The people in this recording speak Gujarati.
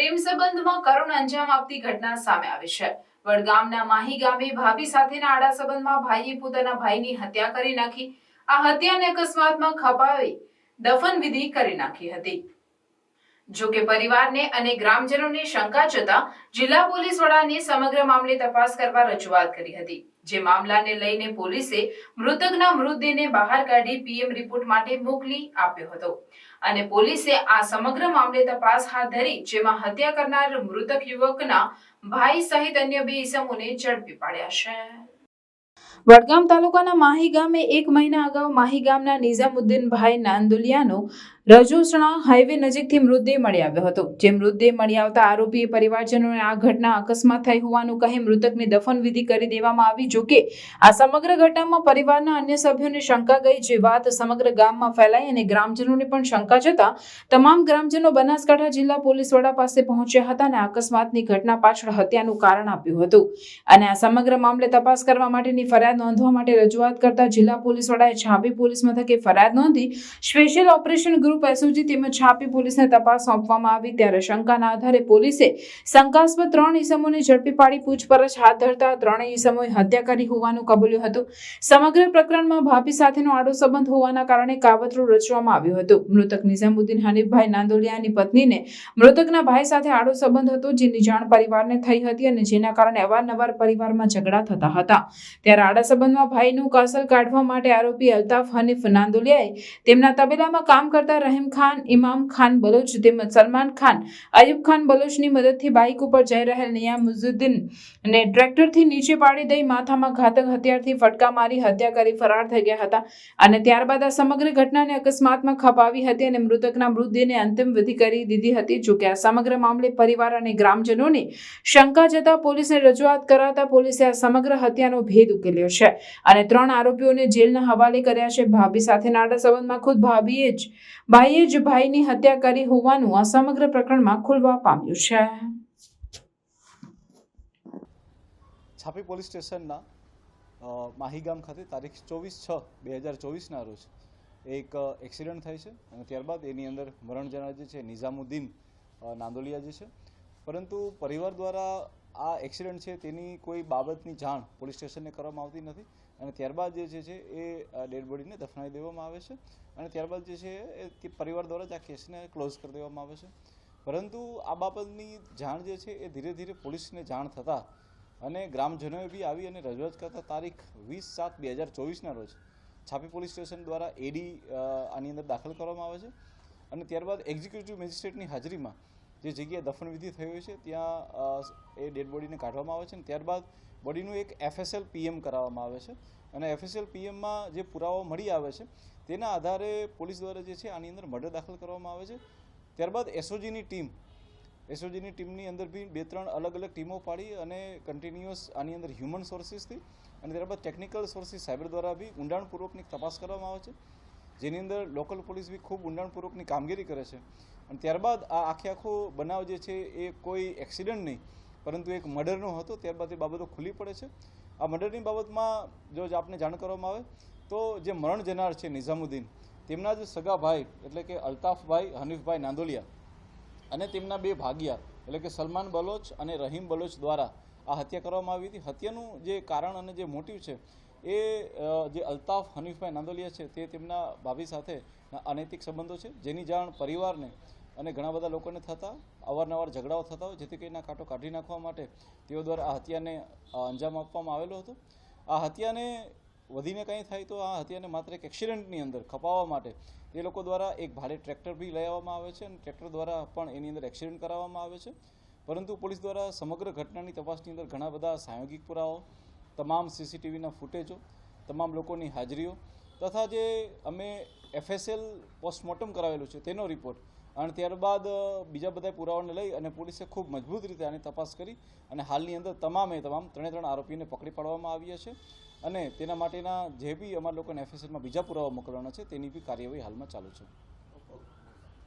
પ્રેમ સંબંધમાં કરુણ અંજામ આપતી ઘટના સામે આવી છે. વડગામના માહી ગામે ભાભી સાથેના આડા સંબંધમાં ભાઈએ પોતાના ભાઈની હત્યા કરી નાખી. આ હત્યાને અકસ્માતમાં ખપાવી દફન વિધિ કરી નાખી હતી. જો કે પરિવારને અને ગ્રામજનોને શંકા જતા જિલ્લા પોલીસ વડાને સમગ્ર મામલે તપાસ કરવા રજૂઆત કરી હતી. જે મામલાને લઈને પોલીસે મૃતકના મૃતદેહને બહાર કાઢી પીએમ રિપોર્ટ માટે મોકલી આપ્યો હતો. અને પોલીસે આ સમગ્ર મામલે તપાસ હાથ ધરી, જેમાં હત્યા કરનાર મૃતક યુવકના ભાઈ સહિત અન્ય બે ઇસમોને ઝડપી પાડ્યા છે. વડગામ તાલુકાના માહી ગામે એક મહિના અગાઉ માહી ગામના નિઝામુદ્દીન ભાઈ નાંદુલિયાનો રજોસણા હાઈવે નજીકથી મૃતદેહ મળી આવ્યો હતો. જે મૃતદેહ મળી આવતા આરોપીએ પરિવારજનોને આ ઘટના અકસ્માત થઈ હોવાનું કહી મૃતકની દફન વિધિ કરી દેવામાં આવી જોકે આ સમગ્ર ઘટનામાં પરિવારના અન્ય સભ્યોને શંકા ગઈ, જે વાત સમગ્ર ગામમાં ફેલાઈ અને ગ્રામજનોને પણ શંકા જતા તમામ ગ્રામજનો બનાસકાંઠા જિલ્લા પોલીસ વડા પાસે પહોંચ્યા હતા અને અકસ્માતની ઘટના પાછળ હત્યાનું કારણ આપ્યું હતું. અને આ સમગ્ર મામલે તપાસ કરવા માટેની ફરિયાદ નોંધવા માટે રજૂઆત કરતા જિલ્લા પોલીસ વડાએ છાબી પોલીસ મથકે ફરિયાદ નોંધી સ્પેશિયલ ઓપરેશન ગ્રુપ એસઓજી તેમજ છાપી પોલીસને તપાસ સોંપવામાં આવી. ત્યારે શંકાના આધારે પોલીસે શંકાસ્પદ ત્રણ ઈસમોને ઝડપી પાડી પૂછપરછ હાથ ધરતા ત્રણેય ઈસમોએ હત્યા કરી હોવાનું કબૂલ્યું હતું. સમગ્ર પ્રકરણમાં ભાભી સાથેનો આડો સંબંધ હોવાના કારણે કાવતરું રચવામાં આવ્યું હતું. મૃતક નિઝામુદ્દીન હનીફભાઈ નાંદોલિયાની પત્નીને મૃતકના ભાઈ સાથે આડો સંબંધ હતો, જેની જાણ પરિવારને થઈ હતી અને જેના કારણે અવારનવાર પરિવારમાં ઝઘડા થતા હતા. ત્યારે આડા સંબંધમાં ભાઈનું કાસલ કાઢવા માટે આરોપી અલ્તાફ હનીફ નાંદોલિયાએ તેમના તબેલામાં કામ કરતા રહીમ ખાન, ઇમામ ખાન બલોચ, તેમજ સલમાન ખાન અયુબ ખાન બલોચની મદદથી બાઇક ઉપર જઈ રહેલ નિયામુઝુદ્દીન ને ટ્રેક્ટરથી નીચે પાડી દઈ માથામાં ઘાતક હથિયારથી ફટકા મારી હત્યા કરી ફરાર થઈ ગયા હતા અને ત્યારબાદ આ સમગ્ર ઘટનાને અકસ્માતમાં ખપાવી હતી અને મૃતકના મૃતદેહને અંતિમ વિધિ કરી દીધી હતી. જોકે આ સમગ્ર મામલે પરિવાર અને ગ્રામજનોને શંકા જતા પોલીસને રજૂઆત કરાતા પોલીસે આ સમગ્ર હત્યાનો ભેદ ઉકેલ્યો છે અને ત્રણ આરોપીઓને જેલના હવાલે કર્યા છે. ભાભી સાથે નાડા સંબંધમાં ખુદ ભાભીએ જ ભાઈએ જ ભાઈની હત્યા કરી હોવાનું આ સમગ્ર પ્રકરણમાં ખુલવા પામ્યું છે. છાપી પોલીસ સ્ટેશનના માહીગામ માહી ગામ ખાતે તારીખ ચોવીસ છ બે હજાર ચોવીસના રોજ એક એક્સિડન્ટ થાય છે અને ત્યારબાદ એની અંદર મરણ જનાર જે છે, નિઝામુદ્દીન નાંદોલિયા જે છે. પરંતુ પરિવાર દ્વારા આ એક્સિડન્ટ છે તેની કોઈ બાબતની જાણ પોલીસ સ્ટેશનને કરવામાં આવતી નથી. અને ત્યારબાદ જે છે એ ડેડ બોડીને દફનાવી દેવામાં આવે છે. અને ત્યારબાદ જે છે, એ તે પરિવાર દ્વારા જ આ કેસને ક્લોઝ કરી દેવામાં આવે છે. પરંતુ આ બાબતની જાણ જે છે, એ ધીરે ધીરે પોલીસને જાણ થતાં અને ગ્રામજનોએ બી આવી અને રજૂઆત કરતા તારીખ વીસ સાત બે હજાર ચોવીસના રોજ છાપી પોલીસ સ્ટેશન દ્વારા એડી આની અંદર દાખલ કરવામાં આવે છે. અને ત્યારબાદ એક્ઝિક્યુટિવ મેજિસ્ટ્રેટની હાજરીમાં જે જગ્યાએ દફનવિધિ થઈ છે, ત્યાં એ ડેડ બોડીને કાઢવામાં આવે છે અને ત્યારબાદ બોડીનું એક એફએસએલ પીએમ કરાવવામાં આવે છે. અને એફએસએલ પીએમમાં જે પુરાવો મળી આવે છે, તેના આધારે પોલીસ દ્વારા જે છે આની અંદર મર્ડર દાખલ કરવામાં આવે છે. ત્યારબાદ એસઓજીની ટીમ એસઓજીની ટીમની અંદર બી બે ત્રણ અલગ અલગ ટીમો પાડી અને કન્ટિન્યુઅસ આની અંદર હ્યુમન સોર્સિસથી અને ત્યારબાદ ટેકનિકલ સોર્સિસ સાયબર દ્વારા બી ઊંડાણપૂર્વકની તપાસ કરવામાં આવે છે. જેની અંદર લોકલ પોલીસ બી ખૂબ ઊંડાણપૂર્વકની કામગીરી કરે છે. અને ત્યારબાદ આ આખે આખો બનાવ જે છે એ કોઈ એક્સિડન્ટ નહીં, પરંતુ એક મર્ડરનો હતો, ત્યારબાદ એ બાબતો ખુલ્લી પડે છે. આ મર્ડરની બાબતમાં જો આપને જાણ કરવામાં આવે, તો જે મરણ જનાર છે નિઝામુદ્દીન, તેમના જ સગા ભાઈ, એટલે કે અલ્તાફભાઈ હનીફભાઈ નાંદોલિયા અને તેમના બે ભાગિયા, એટલે કે સલમાન બલોચ અને રહીમ બલોચ દ્વારા આ હત્યા કરવામાં આવી હતી. હત્યાનું જે કારણ અને જે મોટિવ છે એ જે અલ્તાફ હનીફભાઈ નાંદોલિયા છે, તે તેમના ભાભી સાથે અનૈતિક સંબંધો છે, જેની જાણ પરિવારને અને ઘણા બધા લોકોને થતા અવારનવાર ઝઘડાઓ થતા હોય, જેથી કરીને કાંટો કાઢી નાખવા માટે તેઓ દ્વારા આ હત્યાને અંજામ આપવામાં આવેલો હતો. આ હત્યાને વધીને કંઈ થાય તો આ હત્યાને માત્ર એક એક્સિડન્ટની અંદર ખપાવવા માટે એ લોકો દ્વારા એક ભાડે ટ્રેક્ટર બી લઈ આવવામાં આવે છે અને ટ્રેક્ટર દ્વારા પણ એની અંદર એક્સિડન્ટ કરાવવામાં આવે છે. પરંતુ પોલીસ દ્વારા સમગ્ર ઘટનાની તપાસની અંદર ઘણા બધા સાયોગિક પુરાવાઓ તમામ સીસીટીવીના ફૂટેજો, તમામ લોકોની હાજરીઓ તથા જે અમે એફએસએલ પોસ્ટમોર્ટમ કરાવેલું છે તેનો રિપોર્ટ અને ત્યારબાદ બીજા બધા પુરાવાને લઈ અને પોલીસે ખૂબ મજબૂત રીતે આની તપાસ કરી અને હાલની અંદર તમામે તમામ ત્રણે ત્રણ આરોપીને પકડી પાડવામાં આવ્યા છે અને તેના માટેના જે બી અમારા લોકોને એફએસએલમાં બીજા પુરાવા મોકલવાના છે તેની બી કાર્યવાહી હાલમાં ચાલુ છે.